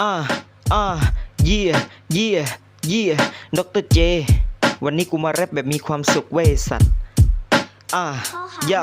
อ่าอ่าเยี่ยเยี่ยเยี่ยดรเจ วันนี้กูมาแรปแบบมีความสุขเว้ยสัตว์ อ่าย่า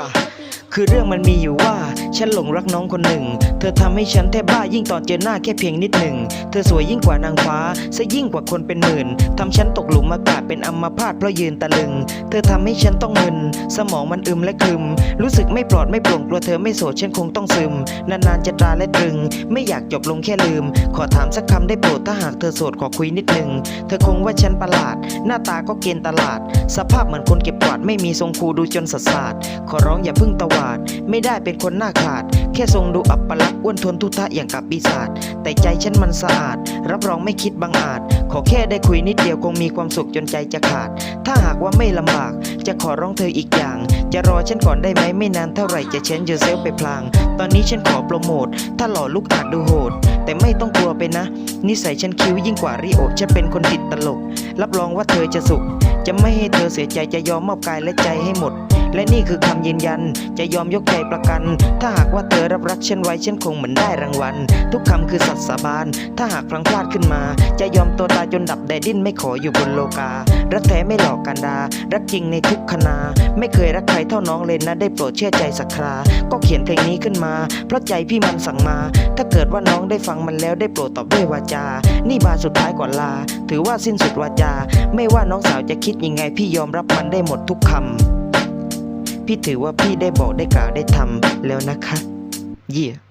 คือเรื่องมันมีอยู่ว่า ฉันหลงรักน้องคนหนึ่ง เธอทำให้ฉันแทบบ้ายิ่งตอนเจอหน้าแค่เพียงนิดหนึ่ง เธอสวยยิ่งกว่านางฟ้าซะยิ่งกว่าคนเป็นหมื่นทำฉันตกหลุมอากาศเป็นอัมพาตเพราะยืนตะลึง เธอทำให้ฉันต้องมึน สมองมันอึมและครึม รู้สึกไม่ปลอดไม่โปร่งกลัวเธอไม่โสดฉันคงต้องซึม นานๆจะตราและตรึง ไม่อยากจบลงแค่ลืม ขอถามสักคำได้โปรดถ้าหากเธอโสดขอคุยนิดหนึ่ง เธอคงว่าฉันประหลาด หน้าตาก็เกณฑ์ตลาด สภาพเหมือนคนเก็บกวาดไม่มีทรงคูดูจนสัสาดขอร้องอย่าเพึ่งตวาด ไม่ได้เป็นคนหน้าขาด แค่ทรงดูอัปลักษณ์อ้วนทนทุทะอย่างกับปีศาจแต่ใจฉันมันสะอาด รับรองไม่คิดบังอาจ ขอแค่ได้คุยนิดเดียวคงมีความสุขจนใจจะขาด ถ้าหากว่าไม่ลำบาก จะขอร้องเธออีกอย่าง จะรอฉันก่อนได้ไหมไม่นานเท่าไหร่จะเชนเยอเซลไปพลาง ตอนนี้ฉันขอโปรโมท ถ้าหล่อลุกอาจดูโหด แต่ไม่ต้องกลัวไปนะ นิสัยฉันคิ้วยิ่งกว่าริโอฉันเป็นคนติดตลก รับรองว่าเธอจะสุข จะไม่ให้เธอเสียใจจะยอมมอบกายและใจให้หมด และนี่คือคำยืนยัน จะยอมยกใจประกัน ถ้าหากว่าเธอรับรักฉันไว้ฉันคงเหมือนได้รางวัล ทุกคำคือสัตย์สาบาน ถ้าหากพลังพลาดขึ้นมา จะยอมตัวตายจนดับแดดดิ้นไม่ขออยู่บนโลกา รักแท้ไม่หลอกกันดา รักจริงในทุกขณา ไม่เคยรักใครเท่าน้องเลยนะได้โปรดเชื่อใจสักครา ก็เขียนเพลงนี้ขึ้นมา เพราะใจพี่มันสั่งมา ถ้าเกิดว่าน้องได้ฟังมันแล้วได้โปรดตอบด้วยวาจา นี่บาสุดท้ายก่อนลา ถือว่าสิ้นสุดวาจา ไม่ว่าน้องสาวจะคิดยังไงพี่ยอมรับมันได้หมดทุกคำ พี่ถือว่าพี่ได้บอกได้กล่าวได้ทำแล้วนะคะ เยี่ย